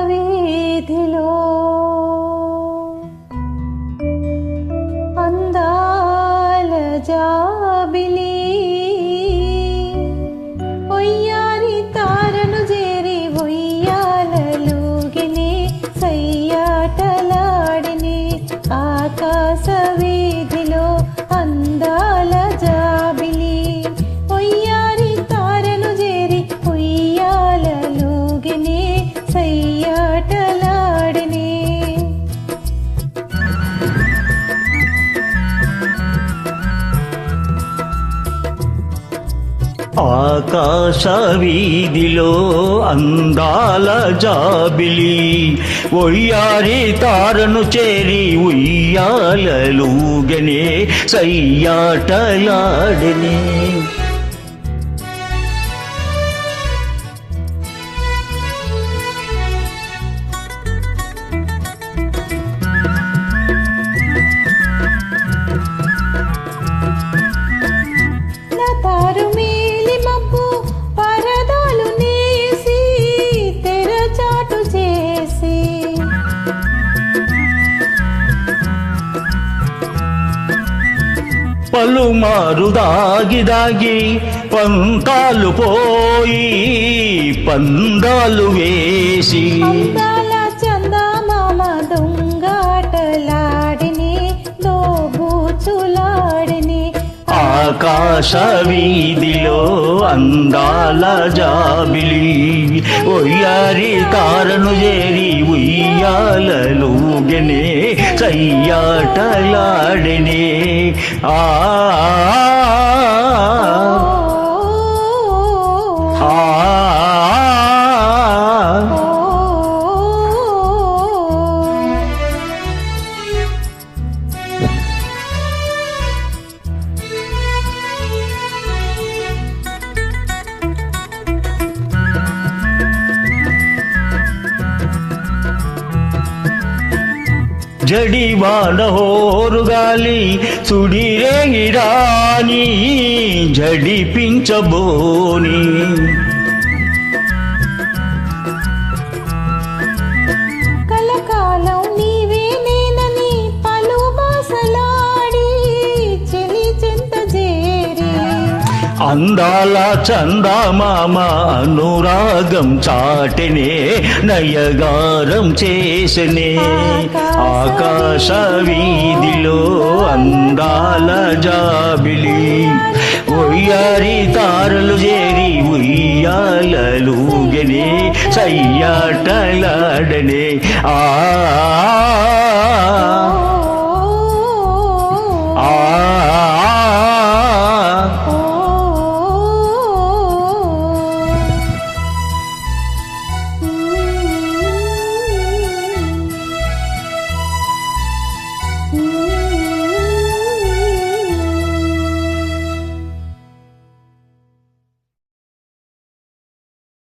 ఆకాశవీధిలో అందాల జా సయ్యాటలాడిని ఆకాశ వీధిలో అందాల జాబిలి ఒయ్యారి తారను చేరి ఉయ్యాలలుగనే సయ్యాటలాడనే. పలుమారు దాగి దాగి పంతాలు పోయి పందాలు వేసి. చందమామ దొంగాటలాడిని దోబూచులాడిని. ఆకాశ వీధిలో అందాల జాబిలి ఒయ్యారి తారను చేరి ఉయ్యాలలుగనే సయ్యాటలాడనే ఆ జడివాన హోరుగాలి సుడిరేగిరాని జడిపించబోని అందాల చందమామ అనురాగం చాటనే నయగారం చేసనే. ఆకాశ వీధిలో అందాల జాబిలి. ఒయ్యారి తారలు చేరి ఉయ్యాలూగనే సయ్యాటలాడనే. ఆ